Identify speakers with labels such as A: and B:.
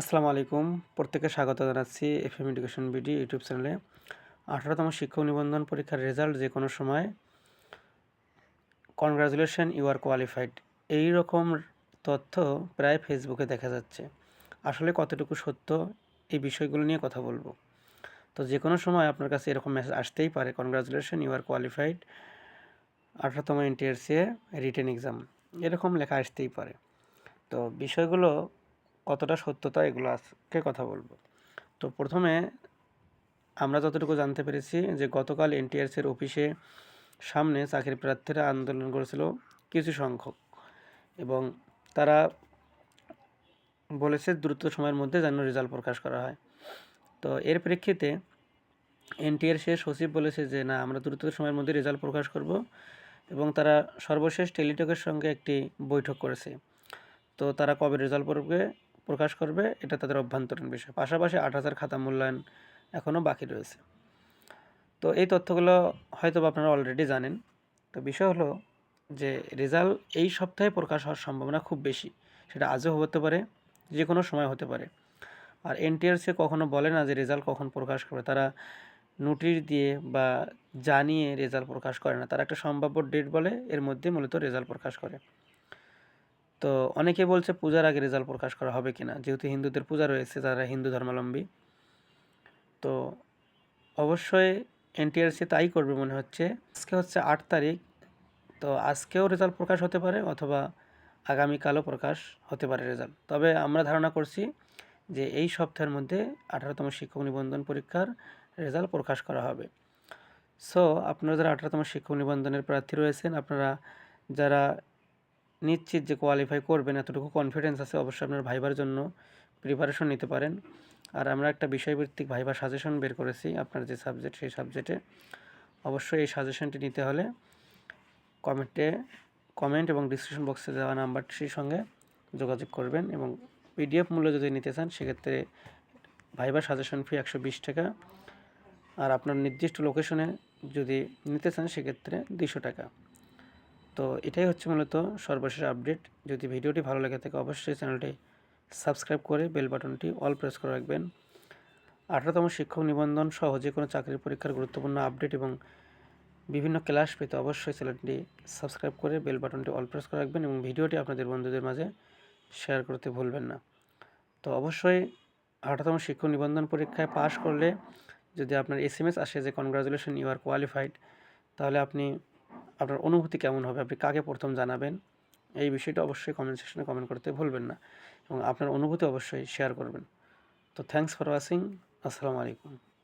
A: আসসালামু আলাইকুম। প্রত্যেকে স্বাগত জানাচ্ছি F M education BD YouTube চ্যানেলে। আঠারোতম শিক্ষক নিবন্ধন পরীক্ষার রেজাল্ট যে কোনো সময়। কনগ্রাচুলেশন ইউ আর কোয়ালিফাইড এই রকম তথ্য প্রায় ফেসবুকে দেখা যাচ্ছে। আসলে কতটুকু সত্য এই বিষয়গুলো নিয়ে কথা বলব। তো যে কোনো সময় আপনার কাছে এরকম মেসেজ আসতেই পারে কনগ্রাচুলেশন ইউ আর কোয়ালিফাইড আঠারোতম এনটিআরসি রিটেন এক্সাম এরকম লেখা আসতেই পারে। তো বিষয়গুলো কতটা সত্যতা এগুলো আজকে কথা বলব। তো প্রথমে আমরা যতটুকু জানতে পেরেছি যে গতকাল এনটিআরসির অফিসে সামনে চাকরি প্রার্থীরা আন্দোলন করেছিল কিছু সংখ্যক এবং তারা বলেছে দ্রুত সময়ের মধ্যে যেন রেজাল্ট প্রকাশ করা হয়। তো এর প্রেক্ষিতে এনটিআরসি সচিব বলেছে যে না, আমরা দ্রুত সময়ের মধ্যে রেজাল্ট প্রকাশ করব এবং তারা সর্বশেষ টেলিটকের সঙ্গে একটি বৈঠক করেছে। তো তারা কবে রেজাল্ট পড়বে প্রকাশ করবে, এটা তাদের অভ্যন্তরীণ বিষয়। পাশাপাশি আট হাজার খাতা মূল্যায়ন এখনও বাকি রয়েছে। তো এই তথ্যগুলো হয়তো আপনারা অলরেডি জানেন। তো বিষয় হলো যে, রেজাল্ট এই সপ্তাহে প্রকাশ হওয়ার সম্ভাবনা খুব বেশি। সেটা আজও হতে পারে যে কোনো সময় হতে পারে। আর এনটিআরসি কখনো বলে না যে, রেজাল্ট কখন প্রকাশ করবে। তারা নোটিশ দিয়ে বা জানিয়ে রেজাল্ট প্রকাশ করে না। তারা একটা সম্ভাব্য ডেট বলে, এর মধ্যে মূলত রেজাল্ট প্রকাশ করে। তো অনেকে বলছে পূজার আগে রেজাল্ট প্রকাশ করা হবে কিনা, যেহেতু হিন্দুদের পূজা রয়েছে, যারা হিন্দু ধর্মাবলম্বী। তো অবশ্যই এনটিআরসি তাই করবে মনে হচ্ছে। আজকে হচ্ছে আট তারিখ, তো আজকেও রেজাল্ট প্রকাশ হতে পারে অথবা আগামীকালও প্রকাশ হতে পারে রেজাল্ট। তবে আমরা ধারণা করছি যে এই সপ্তাহের মধ্যে আঠারোতম শিক্ষক নিবন্ধন পরীক্ষার রেজাল্ট প্রকাশ করা হবে। সো আপনারা যারা আঠারোতম শিক্ষক নিবন্ধনের প্রার্থী রয়েছেন, আপনারা যারা নিশ্চিত যে কোয়ালিফাই করবেন, এতটুকু কনফিডেন্স আছে অবশ্যই আপনার ভাইবার জন্য প্রিপারেশন নিতে পারেন। আর আমরা একটা বিষয়ভিত্তিক ভাইবা সাজেশন বের করেছি আপনার যে সাবজেক্ট সেই সাবজেক্টে অবশ্যই এই সাজেশনটি নিতে হলে কমেন্টে কমেন্ট এবং ডিসক্রিপশন বক্সে দেওয়া নাম্বারটির সঙ্গে যোগাযোগ করবেন এবং পিডিএফ মূল্য যদি নিতে চান, সেক্ষেত্রে ভাইবার সাজেশন ফি একশো বিশ টাকা। আর আপনার নির্দিষ্ট লোকেশনে যদি নিতে চান, সেক্ষেত্রে দুশো টাকা। তো এটাই হচ্ছে মূলত সর্বশেষ আপডেট। যদি ভিডিওটি ভালো লেগে থাকে, অবশ্যই চ্যানেলটি সাবস্ক্রাইব করে বেল বাটনটি অল প্রেস করে রাখবেন। আঠারোতম শিক্ষক নিবন্ধন সহ যে কোনো চাকরির পরীক্ষার গুরুত্বপূর্ণ আপডেট এবং বিভিন্ন ক্লাস পেতে অবশ্যই চ্যানেলটি সাবস্ক্রাইব করে বেল বাটনটি অল প্রেস করে রাখবেন এবং ভিডিওটি আপনাদের বন্ধুদের মাঝে শেয়ার করতে ভুলবেন না। তো অবশ্যই আঠারোতম শিক্ষক নিবন্ধন পরীক্ষায় পাশ করলে যদি আপনার এস এম এস আসে, যে কনগ্রাচুলেশন ইউ আর কোয়ালিফাইড তাহলে আপনি আপনার অনুভূতি কেমন হবে? আপনি কাকে প্রথম জানাবেন? এই বিষয়টা অবশ্যই কমেন্ট সেকশনে কমেন্ট করতে ভুলবেন না। এবং আপনার অনুভূতি অবশ্যই শেয়ার করবেন। তো থ্যাংকস ফর ওয়াচিং আসসালামু আলাইকুম।